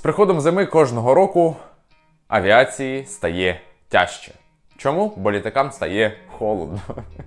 приходом зими кожного року авіації стає тяжче. Чому? Бо літакам стає холодно.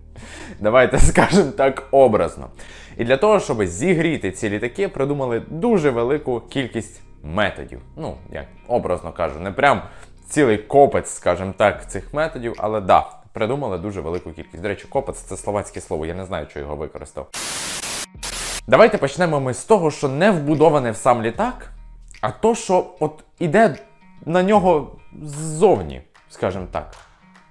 Давайте скажемо так образно. І для того, щоб зігріти ці літаки, придумали дуже велику кількість методів. Ну, як образно кажу, не прям цілий копець, скажімо так, цих методів, але да, придумали дуже велику кількість. До речі, копець це словацьке слово, я не знаю, що його використав. Давайте почнемо ми з того, що не вбудоване в сам літак, а то, що от іде на нього ззовні, скажімо так.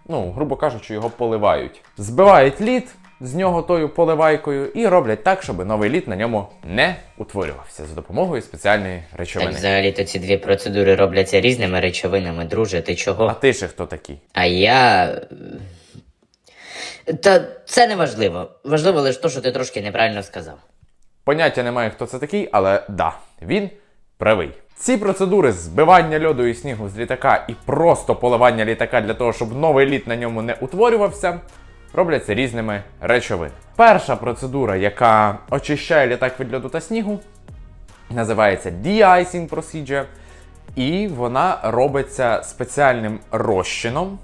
Ну, грубо кажучи, його поливають. Збивають лід з нього тою поливайкою і роблять так, щоб новий лід на ньому не утворювався за допомогою спеціальної Так речовини. взагалі-то ці дві процедури робляться різними речовинами, друже, ти А чого? ти ще хто такий? А я. е, Та це не важливо. Важливо лише те, що ти трошки неправильно сказав. Поняття немає, хто це такий, але да, він правий. Ці процедури збивання льоду і снігу з літака і просто поливання літака для того, щоб новий лід на ньому не утворювався, робляться різними речовинами. Перша процедура, яка очищає літак від льоду та снігу, називається de-icing procedure, і вона робиться спеціальним розчином.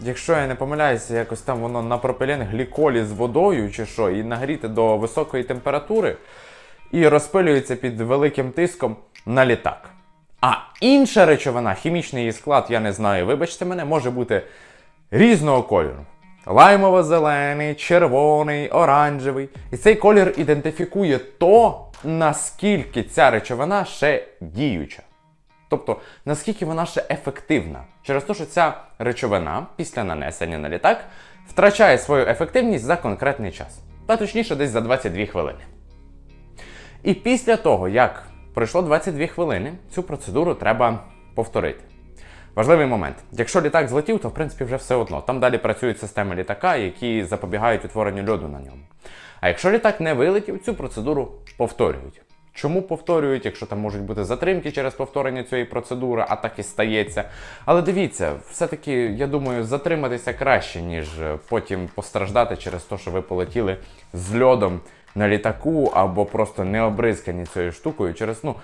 Якщо я не помиляюся, якось там воно на пропилен гліколі з водою чи що, і нагріти до високої температури і розпилюється під великим тиском на літак. А інша речовина, хімічний її склад, я не знаю, вибачте мене, може бути різного кольору. Лаймово-зелений, червоний, оранжевий. І цей колір ідентифікує то, наскільки ця речовина ще діюча. Тобто, наскільки вона ще ефективна. Через те, що ця речовина після нанесення на літак втрачає свою ефективність за конкретний час. Та точніше, десь за 22 хвилини. І після того, як пройшло 22 хвилини, цю процедуру треба повторити. Важливий момент. Якщо літак злетів, то в принципі вже все одно. Там далі працюють системи літака, які запобігають утворенню льоду на ньому. А якщо літак не вилетів, цю процедуру повторюють. Чому повторюють, якщо там можуть бути затримки через повторення цієї процедури, а так і стається. Але дивіться, все-таки, я думаю, затриматися краще, ніж потім постраждати через те, що ви полетіли з льодом на літаку або просто не обризкані цією штукою через ну.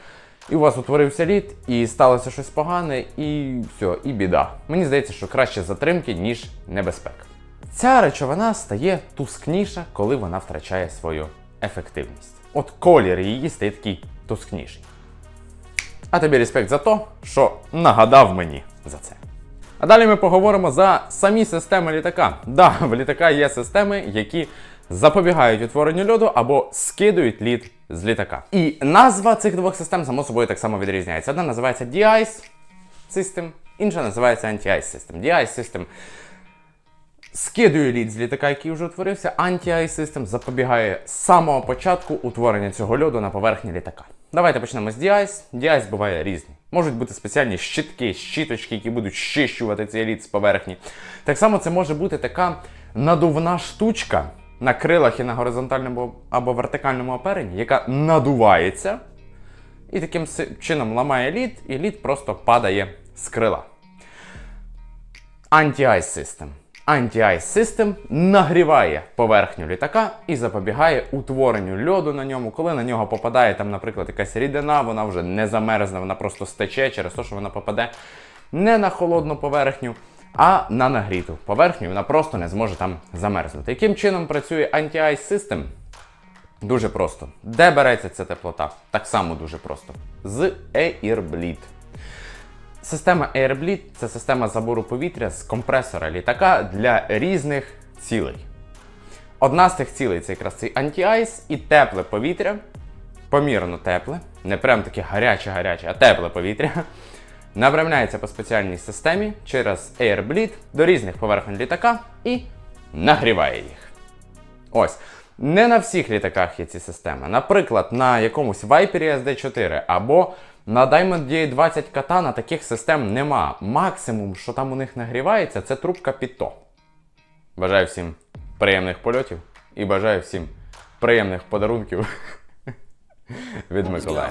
І у вас утворився лід, і сталося щось погане, і все, і біда. Мені здається, що краще затримки, ніж небезпека. Ця речовина стає тускніша, коли вона втрачає свою ефективність. От колір її стає такий тускніший. А тобі респект за те, що нагадав мені за це. А далі ми поговоримо за самі системи літака. Да, в літака є системи, які запобігають утворенню льоду або скидують лід з літака. І назва цих двох систем, само собою, так само відрізняється. Одна називається De-Ice System, інша називається Anti-Ice System. De-Ice System скидує лід з літака, який вже утворився. Anti-Ice System запобігає з самого початку утворення цього льоду на поверхні літака. Давайте почнемо з. De-Ice буває різні. Можуть бути спеціальні щитки, щіточки, які будуть щищувати цей лід з поверхні. Так само це може бути така надувна штучка на крилах і на горизонтальному або вертикальному оперенні, яка надувається і таким чином ламає лід, і лід просто падає з крила. Anti-Ice System. Anti-Ice System нагріває поверхню літака і запобігає утворенню льоду на ньому. Коли на нього попадає, там, наприклад, якась рідина, вона вже не замерзне, вона просто стече через те, що вона попаде не на холодну поверхню, а на нагріту поверхню, вона просто не зможе там замерзнути. Яким чином працює Anti-Ice System? Дуже просто. Де береться ця теплота? Так само дуже просто. З AirBleed. Система AirBleed – це система забору повітря з компресора літака для різних цілей. Одна з тих цілей це якраз цей антіайс і тепле повітря, помірно тепле, не прям таке гаряче-гаряче, а тепле повітря, направляється по спеціальній системі через AirBleed до різних поверхонь літака і нагріває їх. Ось. Не на всіх літаках є ці системи. Наприклад, на якомусь Viper SD4 або на Diamond DA20 Katana таких систем нема. Максимум, що там у них нагрівається, це трубка Піто. Бажаю всім приємних польотів і бажаю всім приємних подарунків від Миколая.